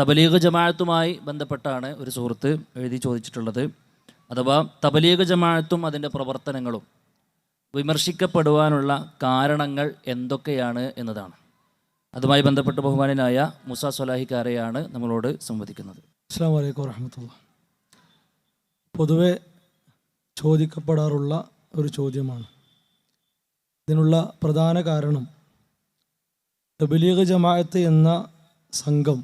തബലീഗ് ജമാഅത്തുമായി ബന്ധപ്പെട്ടാണ് ഒരു സുഹൃത്ത് എഴുതി ചോദിച്ചിട്ടുള്ളത്. അഥവാ തബലീഗ് ജമാഅത്തും അതിന്റെ പ്രവർത്തനങ്ങളും വിമർശിക്കപ്പെടുവാനുള്ള കാരണങ്ങൾ എന്തൊക്കെയാണ് എന്നതാണ്. അതുമായി ബന്ധപ്പെട്ട് ബഹുമാനനായ മുസ സൊലാഹിക്കാരെയാണ് നമ്മളോട് സംവദിക്കുന്നത്. അസ്സാം വലൈക്കും വറഹമത്തുള്ള പൊതുവെ ചോദിക്കപ്പെടാറുള്ള ഒരു ചോദ്യമാണ്. ഇതിനുള്ള പ്രധാന കാരണം തബലീഗ് ജമാഅത്ത് എന്ന സംഘം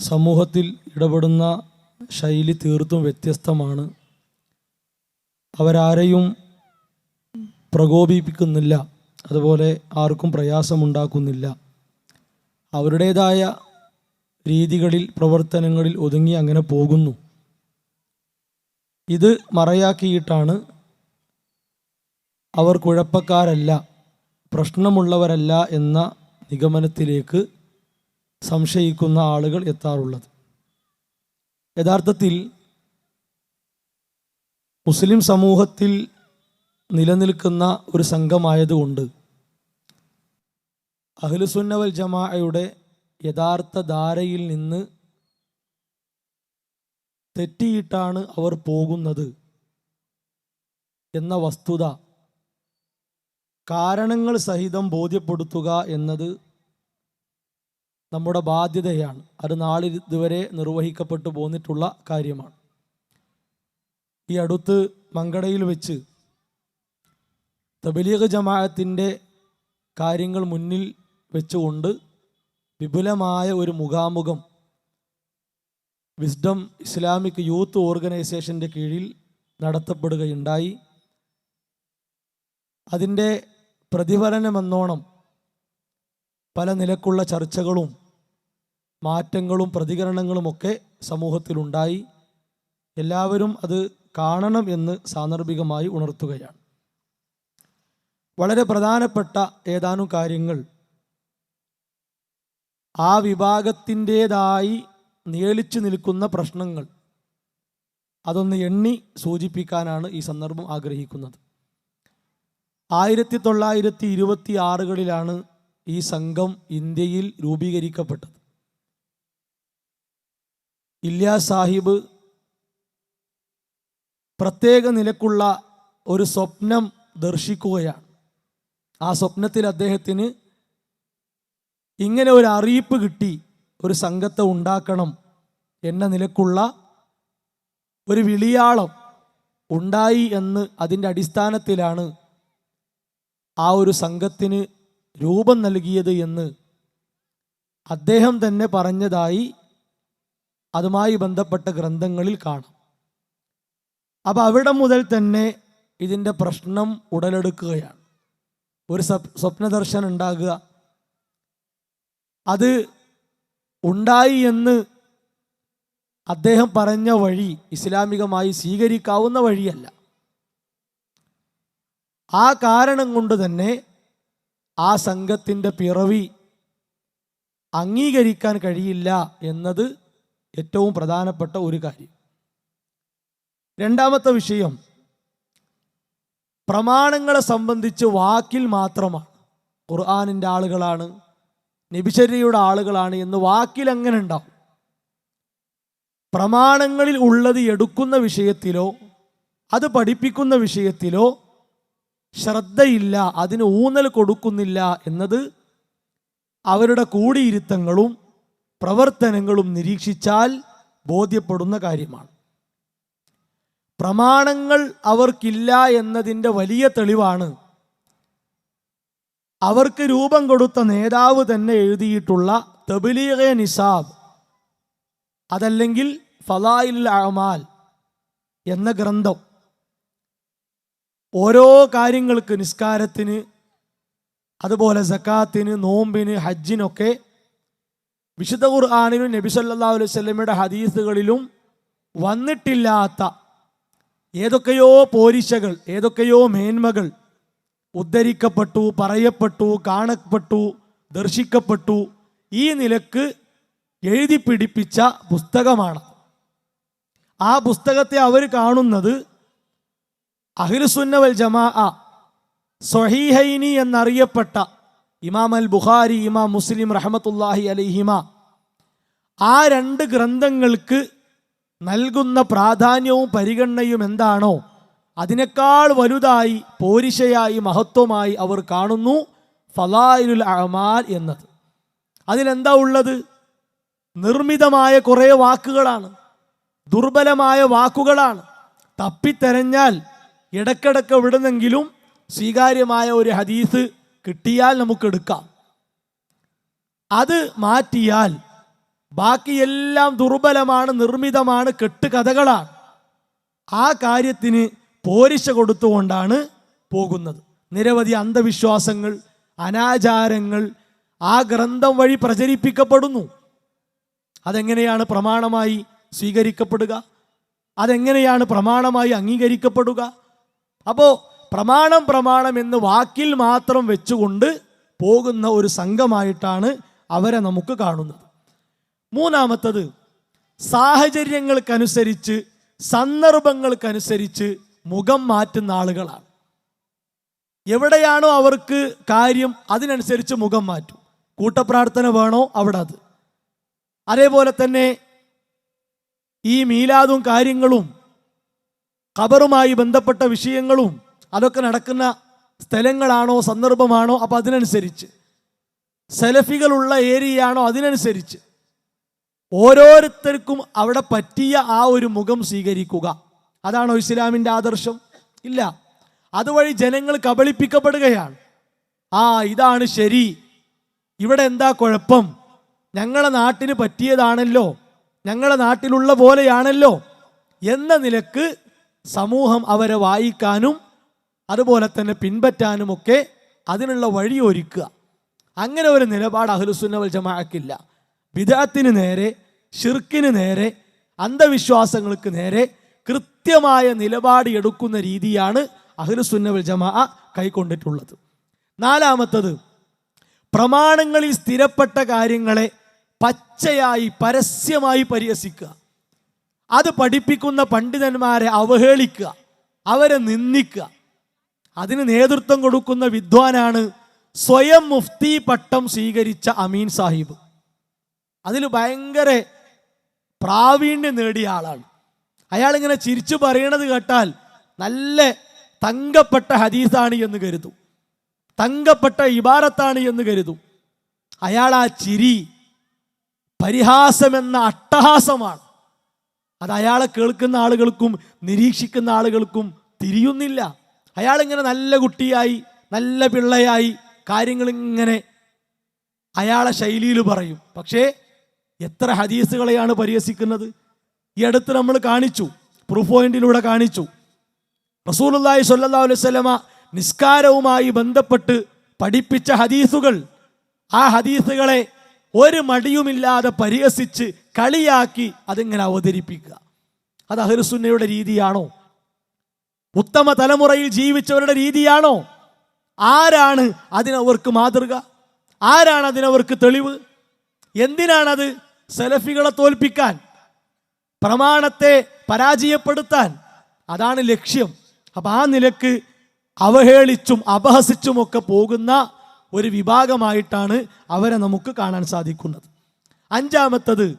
സമൂഹത്തിൽ ഇടപെടുന്ന ശൈലി തീർത്തും വ്യത്യസ്തമാണ്. അവരാരെയും പ്രകോപിപ്പിക്കുന്നില്ല. അതുപോലെ ആർക്കും പ്രയാസമുണ്ടാക്കുന്നില്ല. അവരുടേതായ രീതികളിൽ പ്രവർത്തനങ്ങളിൽ ഒതുങ്ങി അങ്ങനെ പോകുന്നു. ഇത് മറയാക്കിയിട്ടാണ് അവർ കുഴപ്പക്കാരല്ല പ്രശ്നമുള്ളവരല്ല എന്ന നിഗമനത്തിലേക്ക് സംശയിക്കുന്ന ആളുകൾ എത്താറുള്ളത്. യഥാർത്ഥത്തിൽ മുസ്ലിം സമൂഹത്തിൽ നിലനിൽക്കുന്ന ഒരു സംഘമായതുകൊണ്ട് അഹ്ലുസുന്നവൽ ജമാഅയുടെ യഥാർത്ഥ ധാരയിൽ നിന്ന് തെറ്റിയിട്ടാണ് അവർ പോകുന്നത് എന്ന വസ്തുത കാരണങ്ങൾ സഹിതം ബോധ്യപ്പെടുത്തുക എന്നത് നമ്മുടെ ബാധ്യതയാണ്. അത് നാളിൽ ഇതുവരെ നിർവഹിക്കപ്പെട്ടു പോന്നിട്ടുള്ള കാര്യമാണ്. ഈ അടുത്ത് മങ്കടയിൽ വെച്ച് തബലീഗ് ജമാഅത്തിന്റെ കാര്യങ്ങൾ മുന്നിൽ വെച്ചുകൊണ്ട് വിപുലമായ ഒരു മുഖാമുഖം വിസ്ഡം ഇസ്ലാമിക് യൂത്ത് ഓർഗനൈസേഷന്റെ കീഴിൽ നടത്തപ്പെടുകയുണ്ടായി. അതിന്റെ പ്രതിഫലനമെന്നോണം പല നിലക്കുള്ള ചർച്ചകളും മാറ്റങ്ങളും പ്രതികരണങ്ങളുമൊക്കെ സമൂഹത്തിലുണ്ടായി. എല്ലാവരും അത് കാണണം എന്ന് സാന്ദർഭികമായി ഉണർത്തുകയാണ്. വളരെ പ്രധാനപ്പെട്ട ഏതാനും കാര്യങ്ങൾ ആ വിഭാഗത്തിന്റേതായി നിയലിച്ചു നിൽക്കുന്ന പ്രശ്നങ്ങൾ അതൊന്ന് എണ്ണി സൂചിപ്പിക്കാനാണ് ഈ സന്ദർഭം ആഗ്രഹിക്കുന്നത്. ആയിരത്തി തൊള്ളായിരത്തി ഇരുപത്തി ആറുകളിലാണ് ഈ സംഘം ഇന്ത്യയിൽ രൂപീകരിക്കപ്പെട്ടത്. ഇല്ലാ സാഹിബ് പ്രത്യേക നിലക്കുള്ള ഒരു സ്വപ്നം ദർശിക്കുകയാണ്. ആ സ്വപ്നത്തിൽ അദ്ദേഹത്തിന് ഇങ്ങനെ ഒരു അറിയിപ്പ് കിട്ടി ഒരു സംഘത്തെ ഉണ്ടാക്കണം എന്ന നിലക്കുള്ള ഒരു വിളിയാളം ഉണ്ടായി എന്ന് അതിന്റെ അടിസ്ഥാനത്തിലാണ് ആ ഒരു സംഘത്തിന് രൂപം നൽകിയത് എന്ന് അദ്ദേഹം തന്നെ പറഞ്ഞതായി അതുമായി ബന്ധപ്പെട്ട ഗ്രന്ഥങ്ങളിൽ കാണാം. അപ്പം അവിടെ മുതൽ തന്നെ ഇതിന്റെ പ്രശ്നം ഉടലെടുക്കുകയാണ്. ഒരു സ്വപ്- സ്വപ്നദർശനം ഉണ്ടാകുക. അത് ഉണ്ടായി എന്ന് അദ്ദേഹം പറഞ്ഞ വഴി ഇസ്ലാമികമായി സ്വീകരിക്കാവുന്ന വഴിയല്ല. ആ കാരണം കൊണ്ട് തന്നെ ആ സംഘത്തിന്റെ പിറവി അംഗീകരിക്കാൻ കഴിയില്ല എന്നത് ഏറ്റവും പ്രധാനപ്പെട്ട ഒരു കാര്യം. രണ്ടാമത്തെ വിഷയം പ്രമാണങ്ങളെ സംബന്ധിച്ച് വാക്കിൽ മാത്രമാണ്. ഖുർആാനിന്റെ ആളുകളാണ് നബിശര്യയുടെ ആളുകളാണ് എന്ന് വാക്കിൽ അങ്ങനെ ഉണ്ടാവും? പ്രമാണങ്ങളിൽ ഉള്ളത് എടുക്കുന്ന വിഷയത്തിലോ അത് പഠിപ്പിക്കുന്ന വിഷയത്തിലോ ശ്രദ്ധയില്ല അതിന് ഊന്നൽ കൊടുക്കുന്നില്ല എന്നത് അവരുടെ കൂടിയിരുത്തങ്ങളും പ്രവർത്തനങ്ങളും നിരീക്ഷിച്ചാൽ ബോധ്യപ്പെടുന്ന കാര്യമാണ്. പ്രമാണങ്ങൾ അവർക്കില്ല എന്നതിന്റെ വലിയ തെളിവാണ്. അവർക്ക് രൂപം കൊടുത്ത നേതാവ് തന്നെ എഴുതിയിട്ടുള്ള തബലീഗ നിസാബ് അതല്ലെങ്കിൽ ഫലായിൽ അമാൽ എന്ന ഗ്രന്ഥം. ഓരോ കാര്യങ്ങൾക്ക് നിസ്കാരത്തിന് അതുപോലെ സക്കാത്തിന് നോമ്പിന് ഹജ്ജിനൊക്കെ വിശുദ്ധ ഖുർആാനിലും നബി സല്ലാ അലൈഹി വസല്ലമയുടെ ഹദീസുകളിലും വന്നിട്ടില്ലാത്ത ഏതൊക്കെയോ പോരിശകൾ ഏതൊക്കെയോ മേന്മകൾ ഉദ്ധരിക്കപ്പെട്ടു പറയപ്പെട്ടു കാണപ്പെട്ടു ദർശിക്കപ്പെട്ടു ഈ നിലയ്ക്ക് എഴുതി പിടിപ്പിച്ച പുസ്തകമാണ്. ആ പുസ്തകത്തെ അവർ കാണുന്നത് അഹിർസുന്നവൽ ജമാ സൊഹീഹൈനി എന്നറിയപ്പെട്ട ഇമാം അൽ ബുഖാരി ഇമാം മുസ്ലിം റഹമത്തുല്ലാഹി അലിഹിമ ആ രണ്ട് ഗ്രന്ഥങ്ങൾക്ക് നൽകുന്ന പ്രാധാന്യവും പരിഗണനയും എന്താണോ അതിനേക്കാൾ വലുതായി പോരിശയായി മഹത്വമായി അവർ കാണുന്നു. ഫലായിലുൽ അമാൽ എന്നത്. അതിലെന്താ ഉള്ളത്? നിർമ്മിതമായ കുറേ വാക്കുകളാണ്. ദുർബലമായ വാക്കുകളാണ്. തപ്പിത്തെരഞ്ഞാൽ ഇടക്കിടക്ക് എവിടുന്നെങ്കിലും സ്വീകാര്യമായ ഒരു ഹദീസ് കിട്ടിയാൽ നമുക്ക് എടുക്കാം. അത് മാറ്റിയാൽ ബാക്കിയെല്ലാം ദുർബലമാണ് നിർമ്മിതമാണ് കെട്ടുകഥകളാണ്. ആ കാര്യത്തിന് പോരിശ കൊടുത്തുകൊണ്ടാണ് പോകുന്നത്. നിരവധി അന്ധവിശ്വാസങ്ങൾ അനാചാരങ്ങൾ ആ ഗ്രന്ഥം വഴി പ്രചരിപ്പിക്കപ്പെടുന്നു. അതെങ്ങനെയാണ് പ്രമാണമായി സ്വീകരിക്കപ്പെടുക? അതെങ്ങനെയാണ് പ്രമാണമായി അംഗീകരിക്കപ്പെടുക? അപ്പോൾ പ്രമാണം പ്രമാണം എന്ന് വാക്കിൽ മാത്രം വെച്ചുകൊണ്ട് പോകുന്ന ഒരു സംഘമായിട്ടാണ് അവരെ നമുക്ക് കാണുന്നത്. മൂന്നാമത്തത് സാഹചര്യങ്ങൾക്കനുസരിച്ച് സന്ദർഭങ്ങൾക്കനുസരിച്ച് മുഖം മാറ്റുന്ന ആളുകളാണ്. എവിടെയാണോ അവർക്ക് കാര്യം അതിനനുസരിച്ച് മുഖം മാറ്റും. കൂട്ടപ്രാർത്ഥന വേണോ? അവിടെ അത്. അതേപോലെ തന്നെ ഈ മീലാദും കാര്യങ്ങളും ഖബറുമായി ബന്ധപ്പെട്ട വിഷയങ്ങളും അതൊക്കെ നടക്കുന്ന സ്ഥലങ്ങളാണോ സന്ദർഭമാണോ അപ്പം അതിനനുസരിച്ച്. സെലഫികളുള്ള ഏരിയയാണോ അതിനനുസരിച്ച്. ഓരോരുത്തർക്കും അവിടെ പറ്റിയ ആ ഒരു മുഖം സ്വീകരിക്കുക. അതാണോ ഇസ്ലാമിന്റെ ആദർശം? ഇല്ല. അതുവഴി ജനങ്ങൾ കബളിപ്പിക്കപ്പെടുകയാണ്. ആ ഇതാണ് ശരി. ഇവിടെ എന്താ കുഴപ്പം? ഞങ്ങളെ നാട്ടിന് പറ്റിയതാണല്ലോ. ഞങ്ങളെ നാട്ടിലുള്ള പോലെയാണല്ലോ. എന്ന നിലയ്ക്ക് സമൂഹം അവരെ വായിക്കാനും അതുപോലെ തന്നെ പിൻപറ്റാനും ഒക്കെ അതിനുള്ള വഴി ഒരുക്കുക അങ്ങനെ ഒരു നിലപാട് അഹ്ലുസുന്ന വൽ ജമാഅക്കില്ല. ബിദാത്തിന് നേരെ ഷിർക്കിന് നേരെ അന്ധവിശ്വാസങ്ങൾക്ക് നേരെ കൃത്യമായ നിലപാട് എടുക്കുന്ന രീതിയാണ് അഹ്ലുസുന്ന വൽ ജമാ കൈക്കൊണ്ടിട്ടുള്ളത്. നാലാമത്തത് പ്രമാണങ്ങളിൽ സ്ഥിരപ്പെട്ട കാര്യങ്ങളെ പച്ചയായി പരസ്യമായി പരിഹസിക്കുക. അത് പഠിപ്പിക്കുന്ന പണ്ഡിതന്മാരെ അവഹേളിക്കുക അവരെ നിന്ദിക്കുക. അതിന് നേതൃത്വം കൊടുക്കുന്ന വിദ്വാനാണ് സ്വയം മുഫ്തി പട്ടം സ്വീകരിച്ച അമീൻ സാഹിബ്. അതിൽ ഭയങ്കര പ്രാവീണ്യം നേടിയ ആളാണ്. അയാളിങ്ങനെ ചിരിച്ചു പറയണത് കേട്ടാൽ നല്ല തങ്കപ്പെട്ട ഹദീസാണ് എന്ന് കരുതും. തങ്കപ്പെട്ട ഇബാറത്താണ് എന്ന് കരുതും. അയാൾ ആ ചിരി പരിഹാസമെന്ന അട്ടഹാസമാണ്. അത് അയാളെ കേൾക്കുന്ന ആളുകൾക്കും നിരീക്ഷിക്കുന്ന ആളുകൾക്കും തിരിയുന്നില്ല. അയാളിങ്ങനെ നല്ല കുട്ടിയായി നല്ല പിള്ളയായി കാര്യങ്ങളിങ്ങനെ അയാളെ ശൈലിയിൽ പറയും. പക്ഷേ എത്ര ഹദീസുകളെയാണ് പരിഹസിക്കുന്നത്? ഈ അടുത്ത് നമ്മൾ കാണിച്ചു പ്രൂഫ് പോയിന്റിലൂടെ കാണിച്ചു. സ്വല്ലല്ലാഹു അലൈഹി വസല്ലമ നിസ്കാരവുമായി ബന്ധപ്പെട്ട് പഠിപ്പിച്ച ഹദീസുകൾ. ആ ഹദീസുകളെ ഒരു മടിയുമില്ലാതെ പരിഹസിച്ച് കളിയാക്കി അതിങ്ങനെ അവതരിപ്പിക്കുക. അത് അഹ്ലുസുന്നയുടെ രീതിയാണോ? ഉത്തമ തലമുറയിൽ ജീവിച്ചവരുടെ രീതിയാണോ? ആരാണ് അതിനവർക്ക് മാതൃക? ആരാണ് അതിനവർക്ക് തെളിവ്? എന്തിനാണത് സെലഫികളെ തോൽപ്പിക്കാൻ? പ്രമാണത്തെ പരാജയപ്പെടുത്താൻ? അതാണ് ലക്ഷ്യം. അപ്പം ആ നിലയ്ക്ക് അവഹേളിച്ചും അപഹസിച്ചുമൊക്കെ പോകുന്ന ഒരു വിഭാഗമായിട്ടാണ് അവരെ നമുക്ക് കാണാൻ സാധിക്കുന്നത്. അഞ്ചാമത്തത്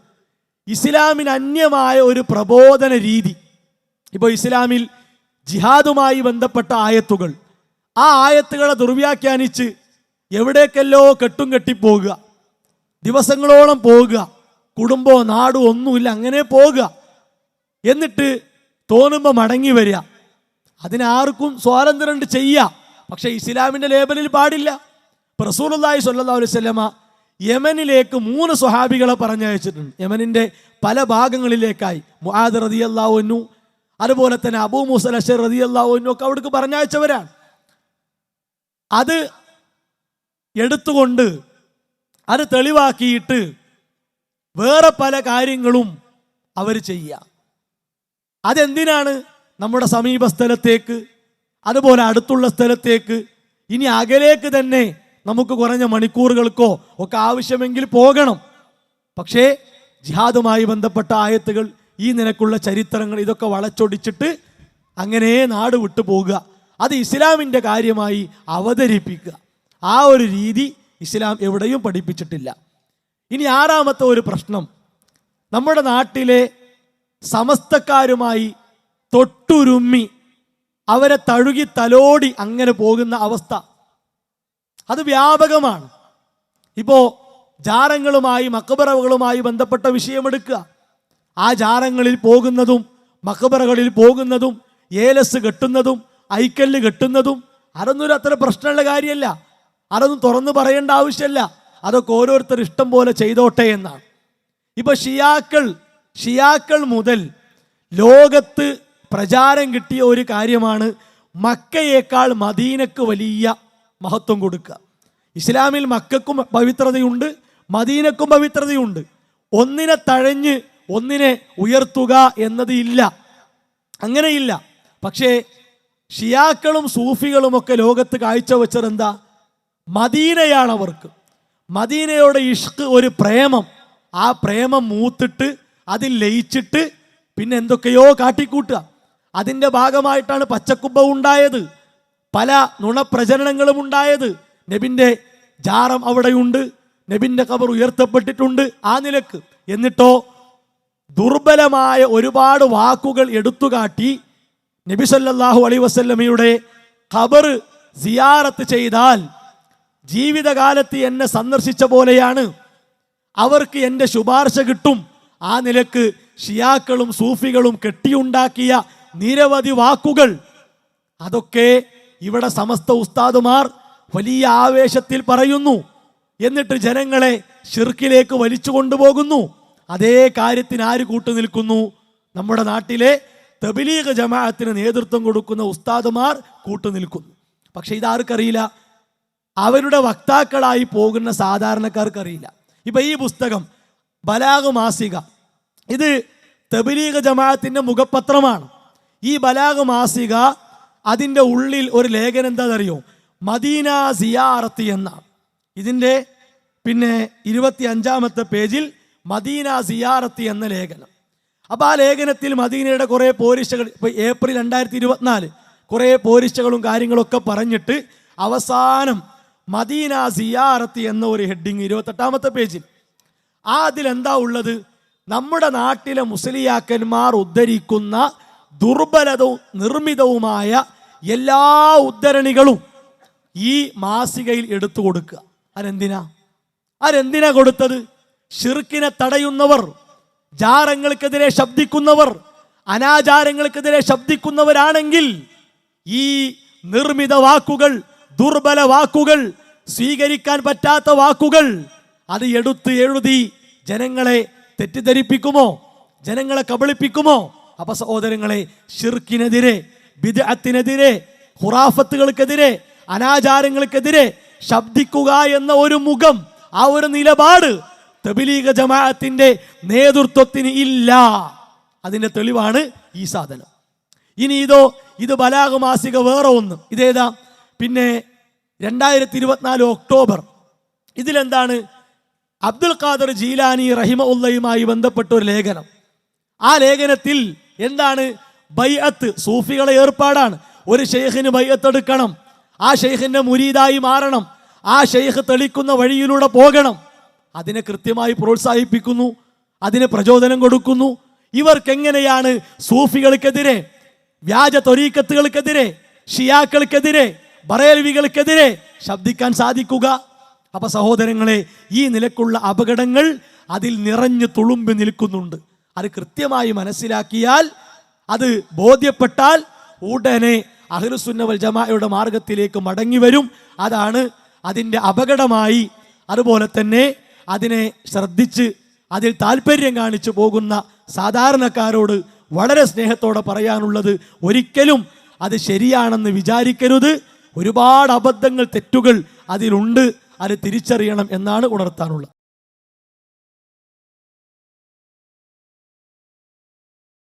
ഇസ്ലാമിന് അന്യമായ ഒരു പ്രബോധന രീതി. ഇപ്പോൾ ഇസ്ലാമിൽ ജിഹാദുമായി ബന്ധപ്പെട്ട ആയത്തുകൾ. ആ ആയത്തുകളെ ദുർവ്യാഖ്യാനിച്ച് എവിടേക്കെല്ലോ കെട്ടും കെട്ടിപ്പോകുക. ദിവസങ്ങളോളം പോകുക. കുടുംബമോ നാടോ ഒന്നുമില്ല അങ്ങനെ പോകുക. എന്നിട്ട് തോന്നുമ്പോൾ മടങ്ങി വരിക. അതിനാർക്കും സ്വാതന്ത്ര്യമുണ്ട് ചെയ്യുക പക്ഷേ ഇസ്ലാമിന്റെ ലേബലിൽ പാടില്ല. ഇപ്പൊ റസൂലുള്ളാഹി സ്വല്ലല്ലാഹു അലൈഹി വസല്ലമ യമനിലേക്ക് മൂന്ന് സ്വഹാബികളെ പറഞ്ഞയച്ചിട്ടുണ്ട്. യമനിന്റെ പല ഭാഗങ്ങളിലേക്കായി. മുഹാദ് മുആദ് റളിയല്ലാഹു അതുപോലെ തന്നെ അബൂ മൂസൽ അഷർ റളിയല്ലാഹു അൻഹു ഒക്കെ അവിടേക്ക് പറഞ്ഞയച്ചവരാണ്. അത് എടുത്തുകൊണ്ട് അത് തെളിവാക്കിയിട്ട് വേറെ പല കാര്യങ്ങളും അവർ ചെയ്യുക. അതെന്തിനാണ്? നമ്മുടെ സമീപ സ്ഥലത്തേക്ക് അതുപോലെ അടുത്തുള്ള സ്ഥലത്തേക്ക് ഇനി അകലേക്ക് തന്നെ നമുക്ക് കുറഞ്ഞ മണിക്കൂറുകൾക്കോ ഒക്കെ ആവശ്യമെങ്കിൽ പോകണം. പക്ഷേ ജിഹാദുമായി ബന്ധപ്പെട്ട ആയത്തുകൾ ഈ നിനക്കുള്ള ചരിത്രങ്ങൾ ഇതൊക്കെ വളച്ചൊടിച്ചിട്ട് അങ്ങനെ നാട് വിട്ടു പോകുക. അത് ഇസ്ലാമിന്റെ കാര്യമായി അവതരിപ്പിക്കുക. ആ ഒരു രീതി ഇസ്ലാം എവിടെയും പഠിപ്പിച്ചിട്ടില്ല. ഇനി ആറാമത്തെ ഒരു പ്രശ്നം. നമ്മുടെ നാട്ടിലെ സമസ്തക്കാരുമായി തൊട്ടുരുമ്മി അവരെ തഴുകി തലോടി അങ്ങനെ പോകുന്ന അവസ്ഥ. അത് വ്യാപകമാണ്. ഇപ്പോ ജാരങ്ങളുമായി മക്കബറകളുമായി ബന്ധപ്പെട്ട വിഷയമെടുക്കുക. ആ ജാരങ്ങളിൽ പോകുന്നതും മക്കബറകളിൽ പോകുന്നതും ഏലസ് കെട്ടുന്നതും ഐക്കല്ല് കെട്ടുന്നതും അതൊന്നും അത്ര പ്രശ്നമുള്ള കാര്യമല്ല. അതൊന്നും തുറന്നു പറയേണ്ട ആവശ്യമല്ല. അതൊക്കെ ഓരോരുത്തർ ഇഷ്ടം പോലെ ചെയ്തോട്ടെ എന്നാണ്. ഇപ്പൊ ഷിയാക്കൾ ഷിയാക്കൾ മുതൽ ലോകത്ത് പ്രചാരം കിട്ടിയ ഒരു കാര്യമാണ് മക്കയേക്കാൾ മദീനക്ക് വലിയ മഹത്വം കൊടുക്കുക. ഇസ്ലാമിൽ മക്കൾക്കും പവിത്രതയുണ്ട് മദീനക്കും പവിത്രതയുണ്ട്. ഒന്നിനെ തഴഞ്ഞ് ഒന്നിനെ ഉയർത്തുക എന്നത് ഇല്ല. അങ്ങനെയില്ല. പക്ഷേ ഷിയാക്കളും സൂഫികളും ഒക്കെ ലോകത്ത് കാഴ്ചവെച്ചത് എന്താ? മദീനയാണ് അവർക്ക്. മദീനയുടെ ഇഷ്ക് ഒരു പ്രേമം. ആ പ്രേമം മൂത്തിട്ട് അതിൽ ലയിച്ചിട്ട് പിന്നെ എന്തൊക്കെയോ കാട്ടിക്കൂട്ടുക. അതിന്റെ ഭാഗമായിട്ടാണ് പച്ചക്കുമ്പ ഉണ്ടായത്. പല നുണപ്രചരണങ്ങളും ഉണ്ടായത്. നബിന്റെ ജാറം അവിടെയുണ്ട്. നബിന്റെ കബർ ഉയർത്തപ്പെട്ടിട്ടുണ്ട് ആ നിലയ്ക്ക്. എന്നിട്ടോ ദുർബലമായ ഒരുപാട് വാക്കുകൾ എടുത്തുകാട്ടി നബി സല്ലാഹു അലൈ വസല്ലമയുടെ ഖബർ സിയാറത്ത് ചെയ്താൽ ജീവിതകാലത്ത് എന്നെ സന്ദർശിച്ച പോലെയാണ്. അവർക്ക് എന്റെ ശുപാർശ കിട്ടും. ആ നിലയ്ക്ക് ഷിയാക്കളും സൂഫികളും കെട്ടിയുണ്ടാക്കിയ നിരവധി വാക്കുകൾ. അതൊക്കെ ഇവിടെ സമസ്ത ഉസ്താദുമാർ വലിയ ആവേശത്തിൽ പറയുന്നു. എന്നിട്ട് ജനങ്ങളെ ഷിർക്കിലേക്ക് വലിച്ചു കൊണ്ടുപോകുന്നു. അതേ കാര്യത്തിന് ആര് കൂട്ടുനിൽക്കുന്നു നമ്മുടെ നാട്ടിലെ തബിലീഗ് ജമാഅത്തിന് നേതൃത്വം കൊടുക്കുന്ന ഉസ്താദുമാർ കൂട്ടുനിൽക്കുന്നു പക്ഷെ ഇതാർക്കറിയില്ല. അവരുടെ വക്താക്കളായി പോകുന്ന സാധാരണക്കാർക്കറിയില്ല. ഇപ്പൊ ഈ പുസ്തകം ബലാഗ് മാസിക ഇത് തബിലീഗ് ജമാഅത്തിന്റെ മുഖപത്രമാണ്. ഈ ബലാഗ് മാസിക അതിന്റെ ഉള്ളിൽ ഒരു ലേഖനം എന്താണെന്നറിയോ? മദീന സിയാറത്ത് എന്ന. ഇതിന്റെ പിന്നെ ഇരുപത്തി അഞ്ചാമത്തെ പേജിൽ മദീന സിയാറത്ത് എന്ന ലേഖനം. അപ്പോൾ ആ ലേഖനത്തിൽ മദീനയുടെ കുറേ പോരിശകൾ ഇപ്പോൾ ഏപ്രിൽ രണ്ടായിരത്തി ഇരുപത്തിനാല് കുറേ പോരിശകളും കാര്യങ്ങളൊക്കെ പറഞ്ഞിട്ട് അവസാനം മദീന സിയാറത്ത് എന്ന ഒരു ഹെഡിങ് ഇരുപത്തെട്ടാമത്തെ പേജിൽ. ആ അതിലെന്താ ഉള്ളത്? നമ്മുടെ നാട്ടിലെ മുസ്ലിയാക്കന്മാർ ഉദ്ധരിക്കുന്ന ദുർബലതവും നിർമ്മിതവുമായ എല്ലാ ഉദ്ധരണികളും ഈ മാസികയിൽ എടുത്തു കൊടുക്കുക. അതെന്തിനാ? അതെന്തിനാ കൊടുത്തത്? ഷിർക്കിനെ തടയുന്നവർ ജാറങ്ങൾക്കെതിരെ ശബ്ദിക്കുന്നവർ അനാചാരങ്ങൾക്കെതിരെ ശബ്ദിക്കുന്നവരാണെങ്കിൽ ഈ നിർമ്മിത വാക്കുകൾ ദുർബല വാക്കുകൾ സ്വീകരിക്കാൻ പറ്റാത്ത വാക്കുകൾ അത് എടുത്ത് എഴുതി ജനങ്ങളെ തെറ്റിദ്ധരിപ്പിക്കുമോ? ജനങ്ങളെ കബളിപ്പിക്കുമോ? അപ്പൊ സഹോദരങ്ങളെ ഷിർക്കിനെതിരെ ബിദഅത്തിനെതിരെ ഖുറാഫത്തുകൾക്കെതിരെ അനാചാരങ്ങൾക്കെതിരെ ശബ്ദിക്കുക എന്ന ഒരു മുഖം ആ ഒരു നിലപാട് തബിലീഗ ജമാഅത്തിന്റെ നേതൃത്വത്തിന് ഇല്ല. അതിന്റെ തെളിവാണ് ഈ സാധനം. ഇനി ഇതോ ഇത് ബലാഗ് മാസിക വേറെ ഒന്ന്. ഇതേതാ? പിന്നെ രണ്ടായിരത്തി ഇരുപത്തിനാല് ഒക്ടോബർ. ഇതിലെന്താണ്? അബ്ദുൽ ഖാദർ ജീലാനി റഹിമ ഉള്ളയുമായി ബന്ധപ്പെട്ട ഒരു ലേഖനം. ആ ലേഖനത്തിൽ എന്താണ്? ബൈഅത്ത് സൂഫികളെ ഏർപ്പാടാണ്. ഒരു ഷെയ്ഖിന് എടുക്കണം. ആ ഷെയ്ഖിന്റെ മുരീദായി മാറണം. ആ ഷെയ്ഖ് തെളിക്കുന്ന വഴിയിലൂടെ പോകണം. അതിനെ കൃത്യമായി പ്രോത്സാഹിപ്പിക്കുന്നു. അതിന് പ്രചോദനം കൊടുക്കുന്നു. ഇവർക്കെങ്ങനെയാണ് സൂഫികൾക്കെതിരെ വ്യാജ തൊരീക്കത്തുകൾക്കെതിരെ ഷിയാക്കൾക്കെതിരെ ബറേൽവികൾക്കെതിരെ ശബ്ദിക്കാൻ സാധിക്കുക? അപ്പൊ സഹോദരങ്ങളെ ഈ നിലക്കുള്ള അപകടങ്ങൾ അതിൽ നിറഞ്ഞു തുളുമ്പി നിൽക്കുന്നുണ്ട്. അത് കൃത്യമായി മനസ്സിലാക്കിയാൽ അത് ബോധ്യപ്പെട്ടാൽ ഉടനെ അഹ്ലുസുന്നവൽ ജമാഅയുടെ മാർഗത്തിലേക്ക് മടങ്ങി വരും. അതാണ് അതിന്റെ അപകടമായി അതുപോലെ തന്നെ അതിനെ ശ്രദ്ധിച്ച് അതിൽ താല്പര്യം കാണിച്ചു പോകുന്ന സാധാരണക്കാരോട് വളരെ സ്നേഹത്തോടെ പറയാനുള്ളത് ഒരിക്കലും അത് ശരിയാണെന്ന് വിചാരിക്കരുത്. ഒരുപാട് അബദ്ധങ്ങൾ തെറ്റുകൾ അതിലുണ്ട്. അത് തിരിച്ചറിയണം എന്നാണ് ഉണർത്താനുള്ളത്.